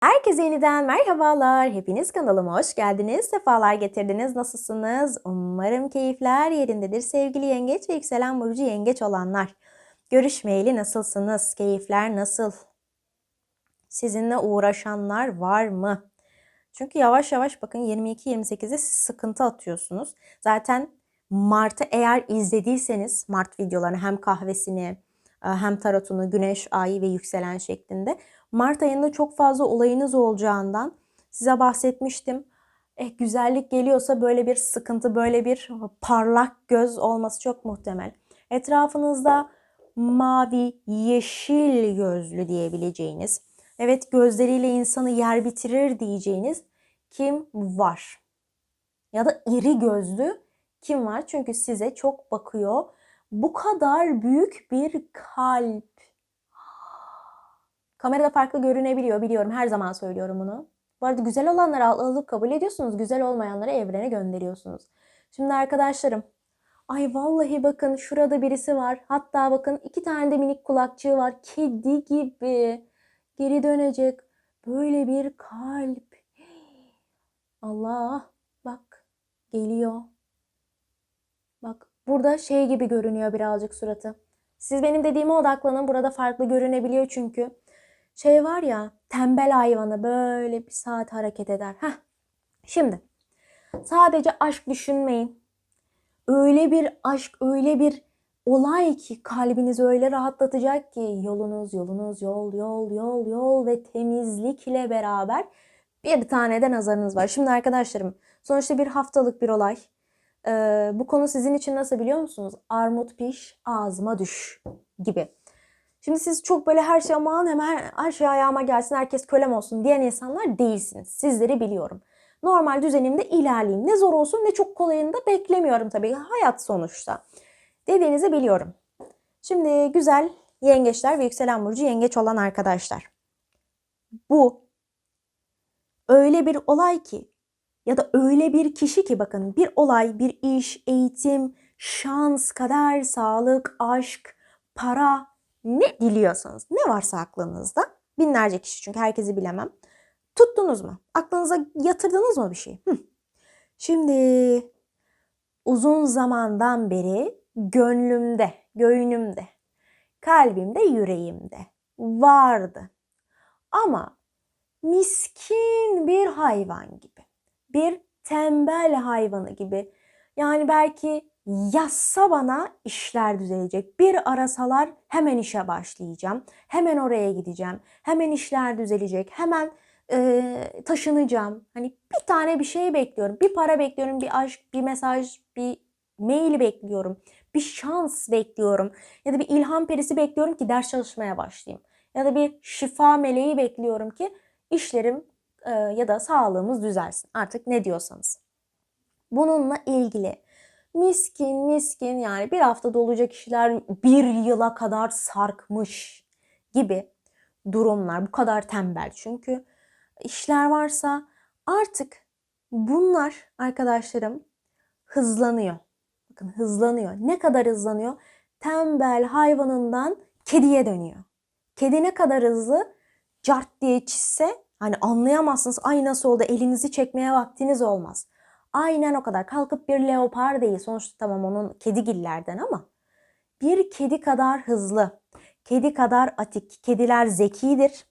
Herkese yeniden merhabalar. Hepiniz kanalıma hoş geldiniz. Sefalar getirdiniz. Nasılsınız? Umarım keyifler yerindedir. Sevgili yengeç ve yükselen burcu yengeç olanlar. Görüşmeyeli nasılsınız? Keyifler nasıl? Sizinle uğraşanlar var mı? Çünkü yavaş yavaş bakın 22-28'de siz sıkıntı atıyorsunuz. Zaten Mart'ı eğer izlediyseniz Mart videolarını hem kahvesini hem tarotunu, güneş, ay ve yükselen şeklinde Mart ayında çok fazla olayınız olacağından size bahsetmiştim. Eh, güzellik geliyorsa böyle bir sıkıntı, böyle bir parlak göz olması çok muhtemel. Etrafınızda mavi, yeşil gözlü diyebileceğiniz, evet gözleriyle insanı yer bitirir diyeceğiniz kim var? Ya da iri gözlü kim var? Çünkü size çok bakıyor. Bu kadar büyük bir kalp Kamerada farklı görünebiliyor biliyorum. Her zaman söylüyorum bunu. Bu arada güzel olanları alıp kabul ediyorsunuz. Güzel olmayanları evrene gönderiyorsunuz. Şimdi arkadaşlarım. Ay vallahi bakın şurada birisi var. Hatta bakın iki tane de minik kulakçığı var. Kedi gibi. Geri dönecek. Böyle bir kalp. Allah. Bak. Geliyor. Bak burada şey gibi görünüyor birazcık suratı. Siz benim dediğime odaklanın. Burada farklı görünebiliyor çünkü şey var ya tembel hayvanı böyle bir saat hareket eder. Heh. Şimdi sadece aşk düşünmeyin. Öyle bir aşk, öyle bir olay ki kalbinizi öyle rahatlatacak ki yolunuz, yolunuz, yol, yol, yol, yol ve temizlikle beraber bir tane de nazarınız var. Şimdi arkadaşlarım sonuçta bir haftalık bir olay. Ee, bu konu sizin için nasıl biliyor musunuz? Armut piş, ağzıma düş gibi. Şimdi siz çok böyle her şey aman hemen her şey ayağıma gelsin herkes kölem olsun diyen insanlar değilsiniz. Sizleri biliyorum. Normal düzenimde ilerleyeyim. Ne zor olsun ne çok kolayını da beklemiyorum tabii. Hayat sonuçta. Dediğinizi biliyorum. Şimdi güzel yengeçler ve yükselen burcu yengeç olan arkadaşlar. Bu öyle bir olay ki ya da öyle bir kişi ki bakın bir olay, bir iş, eğitim, şans, kader, sağlık, aşk, para, ne diliyorsanız, ne varsa aklınızda, binlerce kişi çünkü herkesi bilemem. Tuttunuz mu? Aklınıza yatırdınız mı bir şey? Hı. Şimdi uzun zamandan beri gönlümde, göğünümde, kalbimde, yüreğimde vardı. Ama miskin bir hayvan gibi, bir tembel hayvanı gibi. Yani belki yazsa bana işler düzelecek. Bir arasalar hemen işe başlayacağım. Hemen oraya gideceğim. Hemen işler düzelecek. Hemen e, taşınacağım. Hani bir tane bir şey bekliyorum. Bir para bekliyorum. Bir aşk, bir mesaj, bir mail bekliyorum. Bir şans bekliyorum. Ya da bir ilham perisi bekliyorum ki ders çalışmaya başlayayım. Ya da bir şifa meleği bekliyorum ki işlerim e, ya da sağlığımız düzelsin. Artık ne diyorsanız. Bununla ilgili miskin miskin yani bir haftada olacak işler bir yıla kadar sarkmış gibi durumlar. Bu kadar tembel çünkü işler varsa artık bunlar arkadaşlarım hızlanıyor. Bakın hızlanıyor. Ne kadar hızlanıyor? Tembel hayvanından kediye dönüyor. Kedi ne kadar hızlı cart diye çizse hani anlayamazsınız. Ay nasıl oldu elinizi çekmeye vaktiniz olmaz. Aynen o kadar. Kalkıp bir leopar değil. Sonuçta tamam onun kedigillerden ama bir kedi kadar hızlı, kedi kadar atik. Kediler zekidir.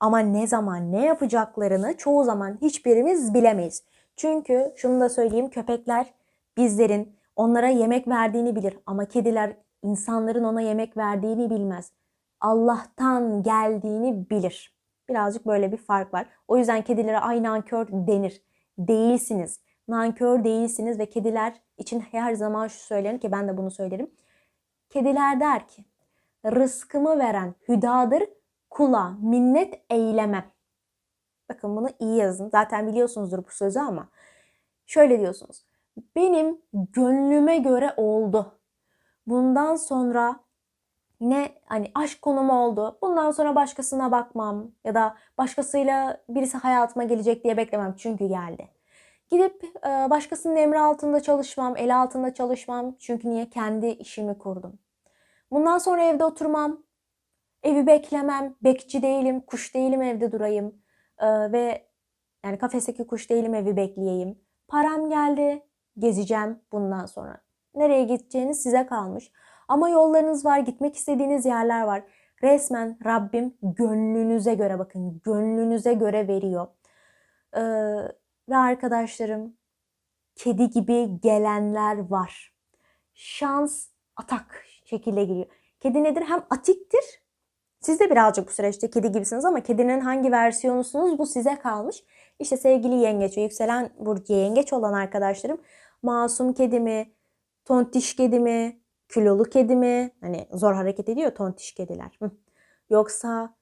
Ama ne zaman ne yapacaklarını çoğu zaman hiçbirimiz bilemeyiz. Çünkü şunu da söyleyeyim köpekler bizlerin onlara yemek verdiğini bilir ama kediler insanların ona yemek verdiğini bilmez. Allah'tan geldiğini bilir. Birazcık böyle bir fark var. O yüzden kedilere ay nankör denir. Değilsiniz nankör değilsiniz ve kediler için her zaman şu söylenir ki ben de bunu söylerim. Kediler der ki rızkımı veren hüdadır kula minnet eylemem. Bakın bunu iyi yazın. Zaten biliyorsunuzdur bu sözü ama şöyle diyorsunuz. Benim gönlüme göre oldu. Bundan sonra ne hani aşk konumu oldu. Bundan sonra başkasına bakmam ya da başkasıyla birisi hayatıma gelecek diye beklemem çünkü geldi. Gidip e, başkasının emri altında çalışmam, el altında çalışmam. Çünkü niye? Kendi işimi kurdum. Bundan sonra evde oturmam, evi beklemem, bekçi değilim, kuş değilim evde durayım. Ee, ve yani kafesteki kuş değilim evi bekleyeyim. Param geldi, gezeceğim bundan sonra. Nereye gideceğiniz size kalmış. Ama yollarınız var, gitmek istediğiniz yerler var. Resmen Rabbim gönlünüze göre bakın, gönlünüze göre veriyor. Ee, ve arkadaşlarım, kedi gibi gelenler var. Şans atak şekilde geliyor. Kedi nedir? Hem atiktir. Siz de birazcık bu süreçte kedi gibisiniz ama kedinin hangi versiyonusunuz bu size kalmış. İşte sevgili yengeç yükselen burcu yengeç olan arkadaşlarım masum kedi mi, tontiş kedi mi, kilolu kedi mi? Hani zor hareket ediyor tontiş kediler. Yoksa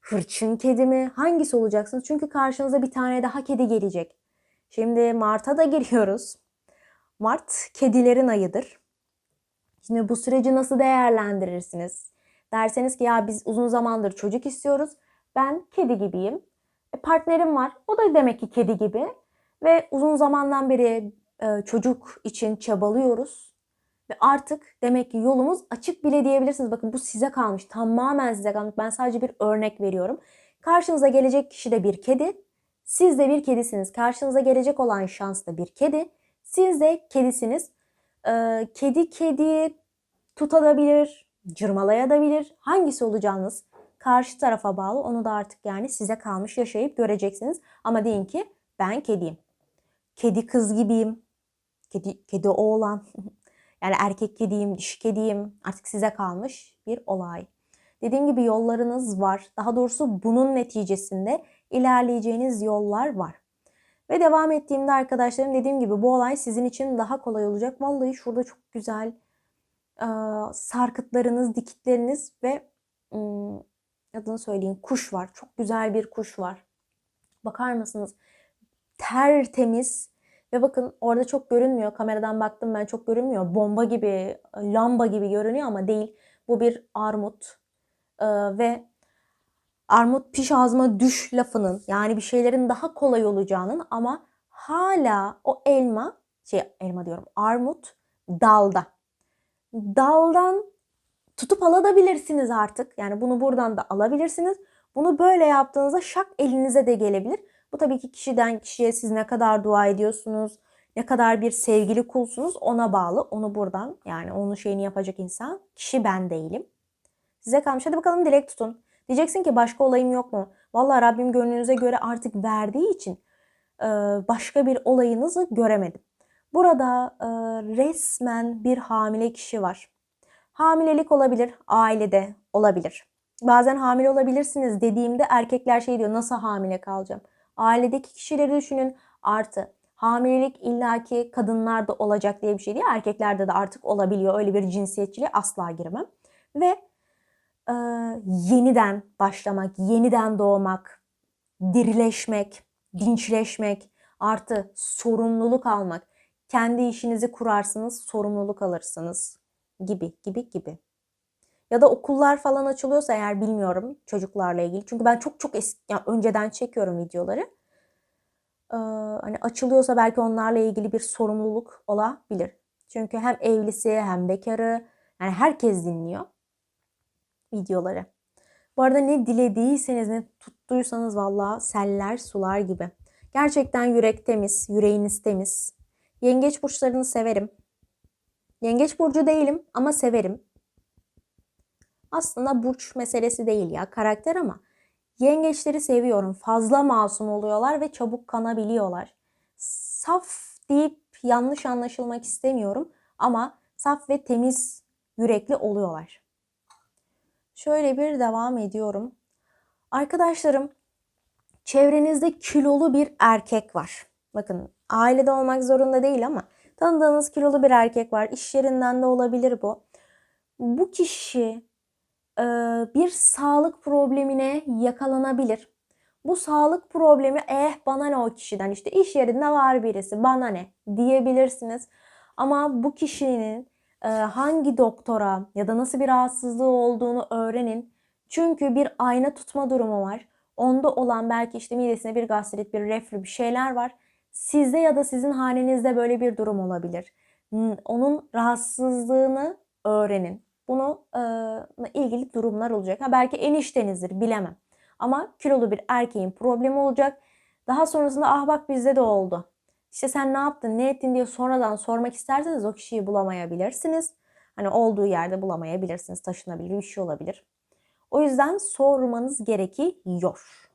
hırçın kedi mi? Hangisi olacaksınız? Çünkü karşınıza bir tane daha kedi gelecek. Şimdi Mart'a da giriyoruz. Mart kedilerin ayıdır. Şimdi bu süreci nasıl değerlendirirsiniz? Derseniz ki ya biz uzun zamandır çocuk istiyoruz. Ben kedi gibiyim. E, partnerim var. O da demek ki kedi gibi. Ve uzun zamandan beri e, çocuk için çabalıyoruz. Ve artık demek ki yolumuz açık bile diyebilirsiniz. Bakın bu size kalmış. Tamamen size kalmış. Ben sadece bir örnek veriyorum. Karşınıza gelecek kişi de bir kedi. Siz de bir kedisiniz. Karşınıza gelecek olan şans da bir kedi. Siz de kedisiniz. Ee, kedi kedi tutabilir, cırmalayabilir. Hangisi olacağınız karşı tarafa bağlı. Onu da artık yani size kalmış yaşayıp göreceksiniz. Ama deyin ki ben kediyim. Kedi kız gibiyim. Kedi, kedi oğlan. yani erkek kediyim, dişi kediyim. Artık size kalmış bir olay. Dediğim gibi yollarınız var. Daha doğrusu bunun neticesinde ilerleyeceğiniz yollar var. Ve devam ettiğimde arkadaşlarım dediğim gibi bu olay sizin için daha kolay olacak. Vallahi şurada çok güzel e, sarkıtlarınız, dikitleriniz ve e, adını söyleyeyim kuş var. Çok güzel bir kuş var. Bakar mısınız? Tertemiz ve bakın orada çok görünmüyor. Kameradan baktım ben çok görünmüyor. Bomba gibi, lamba gibi görünüyor ama değil. Bu bir armut. Ee, ve armut piş ağzıma düş lafının yani bir şeylerin daha kolay olacağının ama hala o elma şey elma diyorum armut dalda. Daldan tutup alabilirsiniz artık. Yani bunu buradan da alabilirsiniz. Bunu böyle yaptığınızda şak elinize de gelebilir. Bu tabii ki kişiden kişiye siz ne kadar dua ediyorsunuz, ne kadar bir sevgili kulsunuz ona bağlı. Onu buradan yani onun şeyini yapacak insan kişi ben değilim. Size kalmış. Hadi bakalım dilek tutun. Diyeceksin ki başka olayım yok mu? Vallahi Rabbim gönlünüze göre artık verdiği için başka bir olayınızı göremedim. Burada resmen bir hamile kişi var. Hamilelik olabilir, ailede olabilir. Bazen hamile olabilirsiniz dediğimde erkekler şey diyor nasıl hamile kalacağım? Ailedeki kişileri düşünün artı hamilelik illaki kadınlarda olacak diye bir şey değil. Erkeklerde de artık olabiliyor. Öyle bir cinsiyetçiliğe asla girmem. Ve e, yeniden başlamak, yeniden doğmak, dirileşmek, dinçleşmek, artı sorumluluk almak. Kendi işinizi kurarsınız, sorumluluk alırsınız gibi gibi gibi. Ya da okullar falan açılıyorsa eğer bilmiyorum çocuklarla ilgili. Çünkü ben çok çok eski, yani önceden çekiyorum videoları. Ee, hani açılıyorsa belki onlarla ilgili bir sorumluluk olabilir. Çünkü hem evlisi hem bekarı yani herkes dinliyor videoları. Bu arada ne dilediyseniz ne tuttuysanız valla seller sular gibi. Gerçekten yürek temiz, yüreğiniz temiz. Yengeç burçlarını severim. Yengeç burcu değilim ama severim. Aslında burç meselesi değil ya karakter ama yengeçleri seviyorum. Fazla masum oluyorlar ve çabuk kanabiliyorlar. Saf deyip yanlış anlaşılmak istemiyorum ama saf ve temiz yürekli oluyorlar. Şöyle bir devam ediyorum. Arkadaşlarım çevrenizde kilolu bir erkek var. Bakın ailede olmak zorunda değil ama tanıdığınız kilolu bir erkek var. İş yerinden de olabilir bu. Bu kişi e, bir sağlık problemine yakalanabilir. Bu sağlık problemi eh bana ne o kişiden işte iş yerinde var birisi bana ne diyebilirsiniz. Ama bu kişinin hangi doktora ya da nasıl bir rahatsızlığı olduğunu öğrenin. Çünkü bir ayna tutma durumu var. Onda olan belki işte midesine bir gastrit, bir reflü bir şeyler var. Sizde ya da sizin hanenizde böyle bir durum olabilir. Onun rahatsızlığını öğrenin. Bunu e, ilgili durumlar olacak. Ha, belki eniştenizdir bilemem. Ama kilolu bir erkeğin problemi olacak. Daha sonrasında ah bak bizde de oldu. İşte sen ne yaptın, ne ettin diye sonradan sormak isterseniz o kişiyi bulamayabilirsiniz. Hani olduğu yerde bulamayabilirsiniz. Taşınabilir, bir şey olabilir. O yüzden sormanız gerekiyor.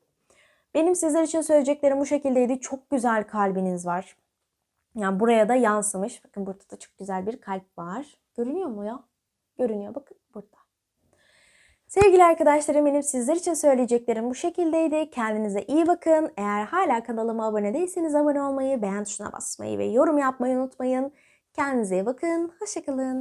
Benim sizler için söyleyeceklerim bu şekildeydi. Çok güzel kalbiniz var. Yani buraya da yansımış. Bakın burada da çok güzel bir kalp var. Görünüyor mu ya? Görünüyor. Bakın. Sevgili arkadaşlarım benim sizler için söyleyeceklerim bu şekildeydi. Kendinize iyi bakın. Eğer hala kanalıma abone değilseniz abone olmayı, beğen tuşuna basmayı ve yorum yapmayı unutmayın. Kendinize iyi bakın. Hoşçakalın.